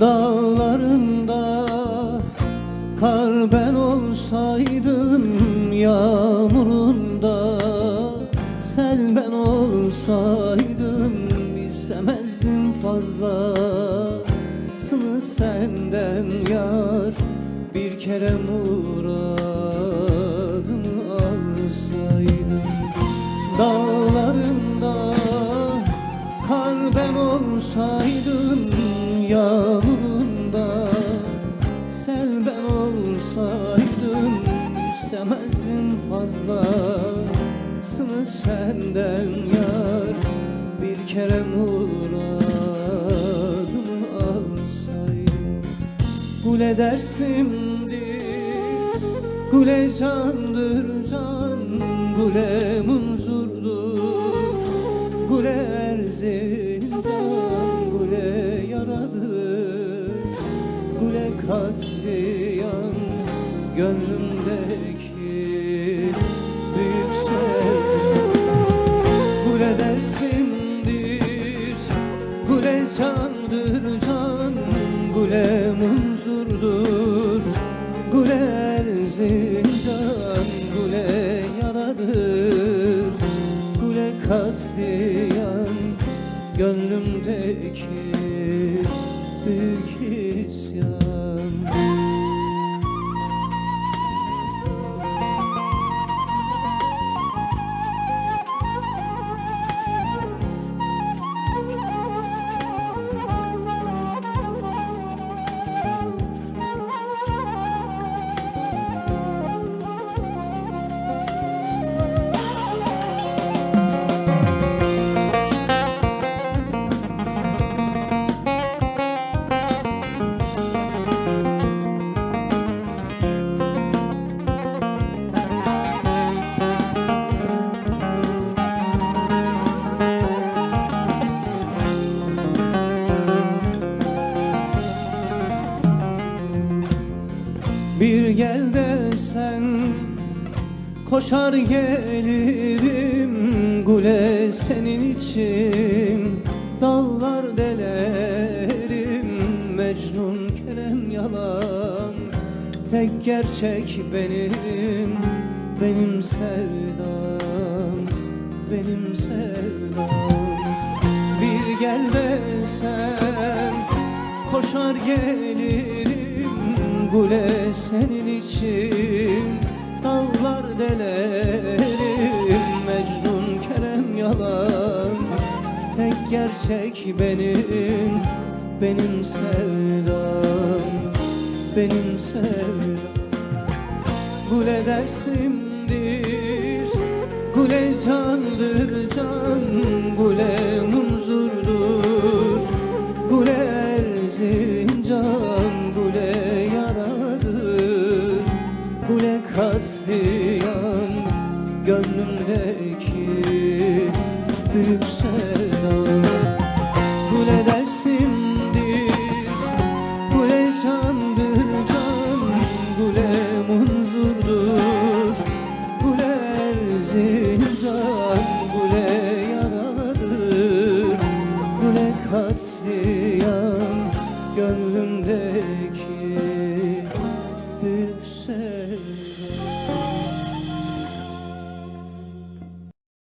Dağlarında kar ben olsaydım Yağmurunda sel ben olsaydım istemezdim fazlasını senden yar Bir kere muradını alsaydım. Dağlarında istemezdim fazlasını senden yar. Bir kere muradımı alsaydım. Gule dersimdir Gule candır can. Gule munzurdur Gule erzincan. Gule yaradır Gule katliyan Gönlümdeki erzincan Gule yaradır Gule katliyan Gönlümdeki büyük isyan Bir gel desen Koşar gelirim Gule senin için. Dağlar delerim Mecnun Kerem yalan. Tek gerçek benim Benim sevdam Benim sevdam. Bir gel desen Koşar gelirim Gule senin için Dağlar delerim. Mecnun Kerem yalan. Tek gerçek benim Benim sevdam Benim sevdam. Gule dersimdir Gule candır can. Gule Gule katliyan Gönlümdeki büyük sevdam Gule dersimdir Gule candır can? Gule munzurdur Gule erzincan Gule yaradır? Gule katliyan Gönlümdeki say